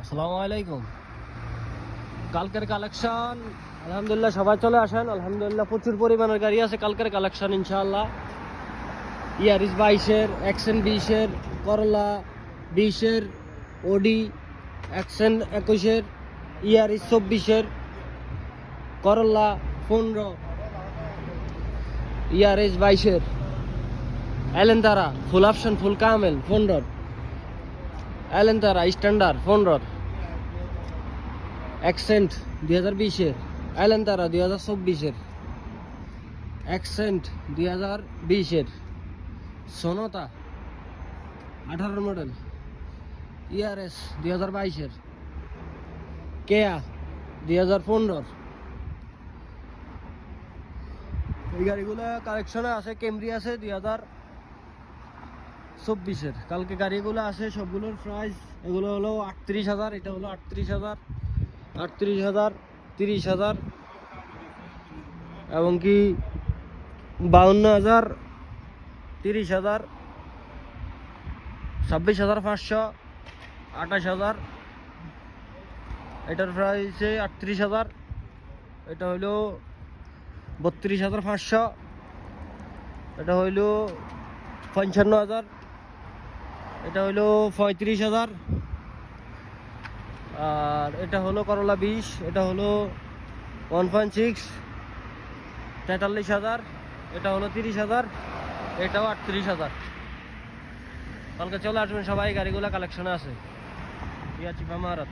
আসসালামু আলাইকুম। কালকের কালেকশন আলহামদুলিল্লাহ সবাই চলে আসেন। আলহামদুলিল্লাহ প্রচুর পরিমাণের গাড়ি আছে কালকের কালেকশন ইনশাআল্লাহ। ইয়ারিস বাইশের অ্যাকশন বিশের, করলা বিশের, ওডি অ্যাকশন একুশের, ইয়ারিস চব্বিশের, করলা পনেরো, ইয়ারিস বাইশের। এলেন্তারা ফুল অপশন ফুল কামেল পনেরোর এলেন্তারা স্ট্যান্ডার্ড পনেরোর অ্যাকসেন্ট, দুই হাজার বিশের। এলেন্তারা দুই হাজার চব্বিশের। অ্যাকসেন্ট, দুই হাজার বিশের। সোনতা, আঠারোর মডেল। ইআরএস দুই হাজার বাইশের। কেয়া, দুই হাজার পনেরোর। এই গাড়িগুলো কালেকশনে আছে, কেমরি আছে, দুই হাজার চব্বিশের। কালকে গাড়িগুলো আছে, সবগুলোর প্রাইস এগুলো হলো আটত্রিশ হাজার, এটা হলো আটত্রিশ হাজার আটত্রিশ হাজার, তিরিশ হাজার এবং কি বাউন্ন হাজার, তিরিশ হাজার, ছাব্বিশ হাজার পাঁচশো, আঠাশ হাজার। এটার প্রাইসে আটত্রিশ হাজার, এটা হইল বত্রিশ হাজার পাঁচশো, এটা হইল পঞ্চান্ন হাজার। এটা হলো পঁয়ত্রিশ হাজার। আর এটা হলো করলা বিশ, এটা হলো ওয়ান পয়েন্ট সিক্স, তেতাল্লিশ হাজার, এটা হলো তিরিশ হাজার, এটাও আটত্রিশ হাজার। কালকে চলে আসবেন সবাই, গাড়িগুলো কালেকশনে আছে। ইয়াচিপা মারাত